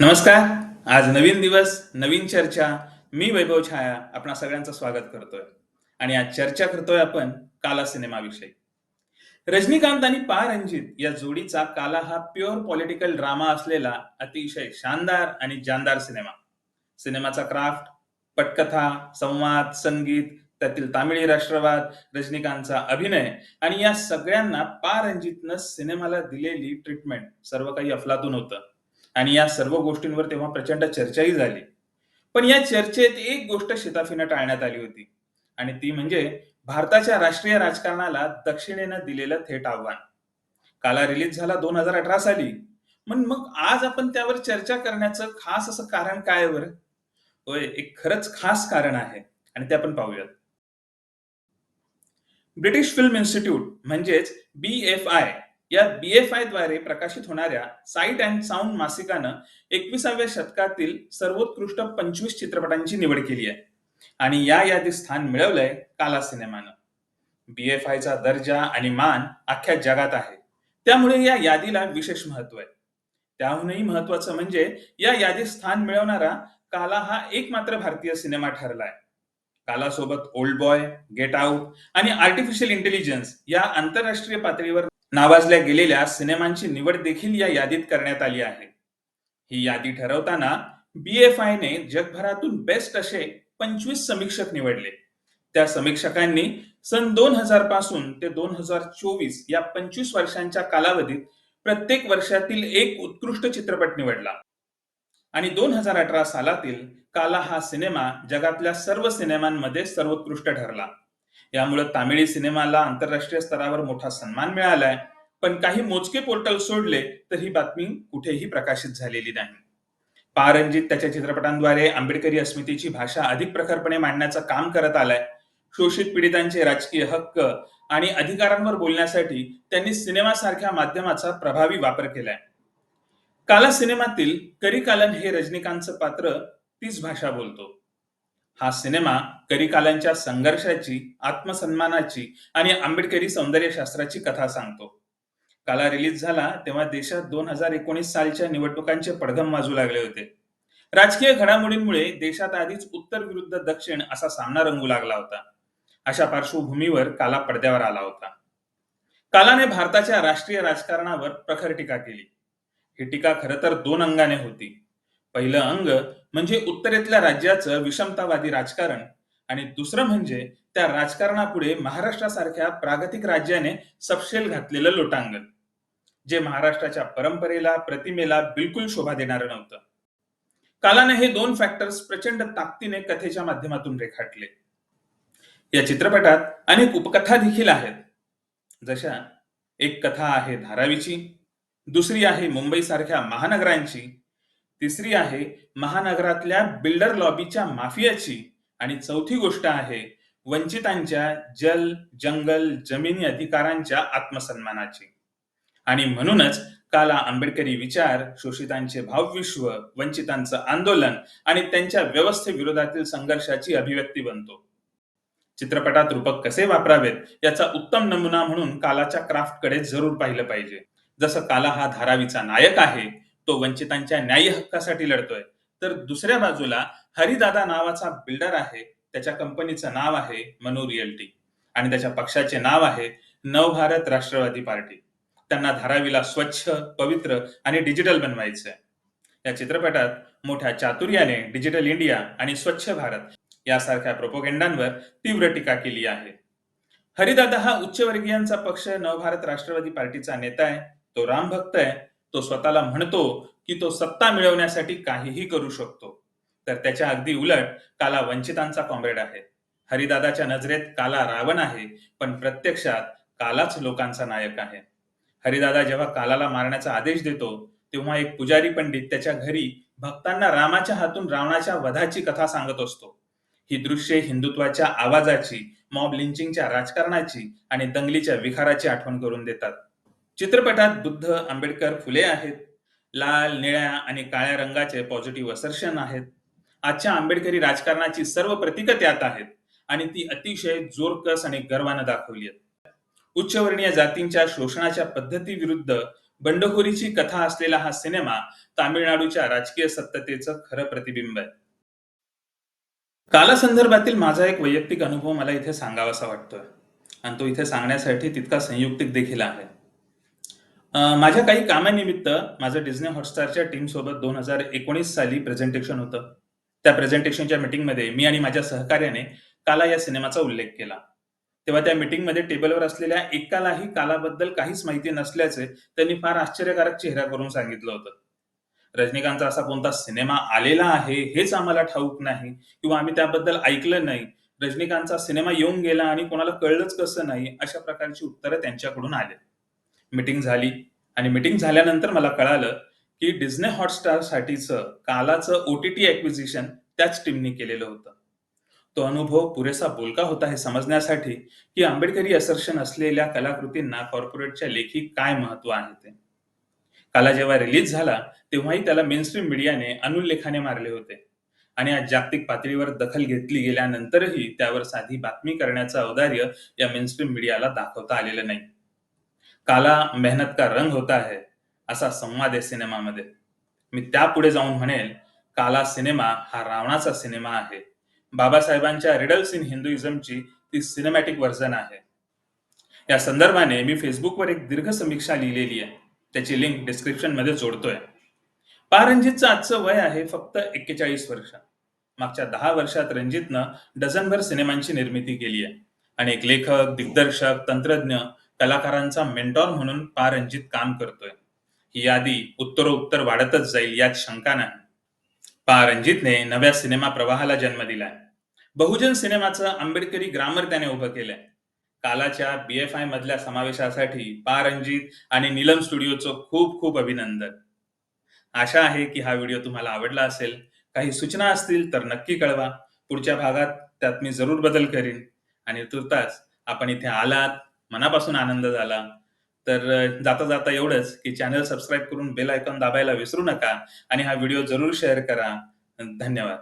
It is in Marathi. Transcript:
नमस्कार. आज नवीन दिवस नवीन चर्चा. मी वैभव छाया आपणा सगळ्यांचं स्वागत करतोय. आणि आज चर्चा करतोय आपण काला सिनेमाविषयी. रजनीकांत आणि पारंजित या जोडीचा काला हा प्युअर पॉलिटिकल ड्रामा असलेला अतिशय शानदार आणि जानदार सिनेमा. सिनेमाचा क्राफ्ट पटकथा संवाद संगीत त्यातील तामिळी राष्ट्रवाद रजनीकांतचा अभिनय आणि या सगळ्यांना पारंजितनं सिनेमाला दिलेली ट्रीटमेंट सर्व काही अफलातून होतं. आणि या सर्व गोष्टींवर तेव्हा प्रचंड चर्चाही झाली. पण या चर्चेत एक गोष्ट शिताफीनं टाळण्यात आली होती. आणि ती म्हणजे भारताच्या राष्ट्रीय राजकारणाला दक्षिणेनं दिलेलं थेट आव्हान. काला रिलीज झाला दोन हजार अठरा साली. पण मग आज आपण त्यावर चर्चा करण्याचं खास असं कारण काय वर होय एक खरंच खास कारण आहे. आणि ते आपण पाहूयात. ब्रिटिश फिल्म इन्स्टिट्यूट म्हणजेच बी एफ आय या बी एफ आयद्वारे प्रकाशित होणाऱ्या साईट अँड साऊंड मासिकानं एकविसाव्या शतकातील सर्वोत्कृष्ट पंचवीस चित्रपटांची निवड केली आहे. आणि या यादीत स्थान मिळवलंय काला सिनेमानं. बी एफ आयचा दर्जा आणि मान अख्ख्या जगात आहे. त्यामुळे या यादीला विशेष महत्त्व आहे. त्याहूनही महत्वाचं म्हणजे या यादीत स्थान मिळवणारा काला हा एकमात्र भारतीय सिनेमा ठरलाय. काला सोबत ओल्ड बॉय गेट आउट आणि आर्टिफिशियल इंटेलिजन्स या आंतरराष्ट्रीय पातळीवर नावाजल्या गेलेल्या सिनेमांची निवड देखील या यादीत करण्यात आली आहे. ही यादी ठरवताना बी एफ आयने जगभरातून बेस्ट असे पंचवीस समीक्षक निवडले. त्या समीक्षकांनी सन दोन हजारपासून ते दोन हजार चोवीस या पंचवीस वर्षांच्या कालावधीत प्रत्येक वर्षातील एक उत्कृष्ट चित्रपट निवडला. आणि दोन हजार अठरा सालातील काला हा सिनेमा जगातल्या सर्व सिनेमांमध्ये सर्वोत्कृष्ट ठरला. यामुळे तामिळी सिनेमाला आंतरराष्ट्रीय स्तरावर मोठा सन्मान मिळालाय. पण काही मोजके पोर्टल सोडले तर ही बातमी कुठेही प्रकाशित झालेली नाही. पारंजित त्याच्या चित्रपटांद्वारे आंबेडकरी अस्मितेची भाषा अधिक प्रखरपणे मांडण्याचं काम करत आलाय. शोषित पीडितांचे राजकीय हक्क आणि अधिकारांवर बोलण्यासाठी त्यांनी सिनेमासारख्या माध्यमाचा प्रभावी वापर केलाय. काला सिनेमातील करिकालन हे रजनीकांतचं पात्र तीच भाषा बोलतो. हा सिनेमा करिकालांच्या संघर्षाची आत्मसन्मानाची आणि आंबेडकरी सौंदर्यशास्त्राची कथा सांगतो. काला रिलीज झाला तेव्हा देशात दोन हजार एकोणीस सालच्या निवडणुकांचे पडघम वाजू लागले होते. राजकीय घडामोडींमुळे देशात आधीच उत्तर विरुद्ध दक्षिण असा सामना रंगू लागला होता. अशा पार्श्वभूमीवर काला पडद्यावर आला होता. कालाने भारताच्या राष्ट्रीय राजकारणावर प्रखर टीका केली. ही टीका खरं तर दोन अंगाने होती. पहिलं अंग म्हणजे उत्तरेतल्या राज्याचं विषमतावादी राजकारण. आणि दुसरं म्हणजे त्या राजकारणापुढे महाराष्ट्रासारख्या प्रागतिक राज्याने सपशेल घातलेलं लोटांगण जे महाराष्ट्राच्या परंपरेला प्रतिमेला बिलकुल शोभा देणारं नव्हतं. कालाने हे दोन फॅक्टर्स प्रचंड ताकदीने कथेच्या माध्यमातून रेखाटले. या चित्रपटात अनेक उपकथा देखील आहेत. जशा एक कथा आहे धारावीची दुसरी आहे मुंबई सारख्या महानगरांची तिसरी आहे महानगरातल्या बिल्डर लॉबीच्या माफियाची. आणि चौथी गोष्ट आहे वंचितांच्या जल जंगल जमिनी अधिकारांच्या आत्मसन्मानाची. आणि म्हणूनच काला आंबेडकरी विचार शोषितांचे भावविश्व वंचितांचं आंदोलन आणि त्यांच्या व्यवस्थेविरोधातील संघर्षाची अभिव्यक्ती बनतो. चित्रपटात रूपक कसे वापरावेत याचा उत्तम नमुना म्हणून कालाच्या क्राफ्टकडे जरूर पाहिलं पाहिजे. जसं काला हा धारावीचा नायक आहे तो वंचितांच्या न्याय हक्कासाठी लढतोय. तर दुसऱ्या बाजूला हरिदादा नावाचा बिल्डर आहे त्याच्या कंपनीचं नाव आहे मनो रिअल्टी. आणि त्याच्या पक्षाचे नाव आहे नवभारत राष्ट्रवादी पार्टी. त्यांना धारावीला स्वच्छ पवित्र आणि डिजिटल बनवायचं आहे या चित्रपटात मोठ्या चातुर्याने डिजिटल इंडिया आणि स्वच्छ भारत यासारख्या प्रोपोगेंडांवर तीव्र टीका केली आहे. हरिदादा हा उच्चवर्गीयांचा पक्ष नवभारत राष्ट्रवादी पार्टीचा नेता आहे. तो राम भक्त आहे. तो स्वतःला म्हणतो की तो सत्ता मिळवण्यासाठी काहीही करू शकतो. तर त्याच्या अगदी उलट काला वंचितांचा कॉम्रेड आहे. हरिदादाच्या नजरेत काला रावण आहे पण प्रत्यक्षात कालाच लोकांचा नायक आहे. हरिदादा जेव्हा कालाला मारण्याचा आदेश देतो तेव्हा एक पुजारी पंडित त्याच्या घरी भक्तांना रामाच्या हातून रावणाच्या वधाची कथा सांगत असतो. ही दृश्ये हिंदुत्वाच्या आवाजाची मॉब लिंचिंगच्या राजकारणाची आणि दंगलीच्या विखाराची आठवण करून देतात. चित्रपटात बुद्ध आंबेडकर फुले आहेत. लाल निळ्या आणि काळ्या रंगाचे पॉझिटिव्ह असर्शन आहेत. आजच्या आंबेडकरी राजकारणाची सर्व प्रतीकं त्यात आहेत आणि ती अतिशय जोरकस आणि गर्वानं दाखवली आहेत. उच्चवर्णीय जातींच्या शोषणाच्या पद्धती विरुद्ध बंडखोरीची कथा असलेला हा सिनेमा तामिळनाडूच्या राजकीय सत्ततेचं खरं प्रतिबिंब आहे. कालासंदर्भातील माझा एक वैयक्तिक अनुभव मला इथे सांगावासा वाटतोय. आणि तो इथे सांगण्यासाठी तितका संयुक्तिक देखील आहे. माझ्या काही कामानिमित्त माझं डिझनी हॉटस्टारच्या टीम सोबत दोन हजार एकोणीस साली प्रेझेंटेशन होतं. त्या प्रेझेंटेशनच्या मीटिंगमध्ये मी आणि माझ्या सहकार्याने काला या सिनेमाचा उल्लेख केला. तेव्हा त्या मीटिंगमध्ये टेबलवर असलेल्या एकालाही कालाबद्दल काहीच माहिती नसल्याचे त्यांनी फार आश्चर्यकारक चेहरा करून सांगितलं होतं. रजनीकांतचा असा कोणता सिनेमा आलेला आहे हेच आम्हाला ठाऊक नाही किंवा आम्ही त्याबद्दल ऐकलं नाही. रजनीकांतचा सिनेमा येऊन गेला आणि कोणाला कळलंच कसं नाही अशा प्रकारची उत्तरं त्यांच्याकडून आली. मीटिंग झाली. आणि मीटिंग झाल्यानंतर मला कळालं की Disney Hotstar O T OTT acquisition त्याच टीमनी केलेलं होतं. तो अनुभव पुरेसा बोलका होता हे समजण्यासाठी की आंबेडकरी असर्शन असलेल्या कलाकृतींना कॉर्पोरेटच्या लेखी काय महत्त्व आहे ते. काला जेव्हा रिलीज झाला तेव्हाही त्याला मेनस्ट्रीम मीडियाने अनुल्लेखाने मारले होते. आणि आज जागतिक पातळीवर दखल घेतली गेल्यानंतरही त्यावर साधी बातमी करण्याचं औदार्य या मेनस्ट्रीम मीडियाला दाखवता आलेलं नाही. काला मेहनत का रंग होता है असा संवाद आहे सिनेमामध्ये. मी त्यापुढे जाऊन म्हणेल काला सिनेमा हा रावणाचा सिनेमा आहे. बाबासाहेबांच्या रिडल्स इन हिंदुइझमची ती सिनेमॅटिक व्हर्जन आहे. या संदर्भाने मी फेसबुकवर एक दीर्घ समीक्षा लिहिलेली आहे. त्याची लिंक डिस्क्रिप्शनमध्ये जोडतोय. पारंजितचं आजचं वय आहे फक्त एक्केचाळीस वर्ष. मागच्या दहा वर्षात रणजितनं डझनभर सिनेमांची निर्मिती केली आहे. अनेक लेखक दिग्दर्शक तंत्रज्ञ कलाकारांचा मेंटॉर म्हणून पा काम करतोय. ही यादी उत्तरोत्तर वाढतच जाईल यात शंका नाही. पा नव्या सिनेमा प्रवाहाला जन्म दिलाय. बहुजन सिनेमाचं आंबेडकरी ग्रामर त्याने उभं केलंय. कालाच्या बीएफआय मधल्या समावेशासाठी पारंजित आणि नीलम स्टुडिओचं खूप खूप अभिनंदन. आशा आहे की हा व्हिडिओ तुम्हाला आवडला असेल. काही सूचना असतील तर नक्की कळवा. पुढच्या भागात त्यात मी जरूर बदल करीन. आणि तुर्तास आपण इथे आलात. मनापासून आनंद झाला. तर जाता जाता एवढंच की चॅनल सबस्क्राईब करून बेल आयकॉन दाबायला विसरू नका आणि हा व्हिडिओ जरूर शेअर करा. धन्यवाद.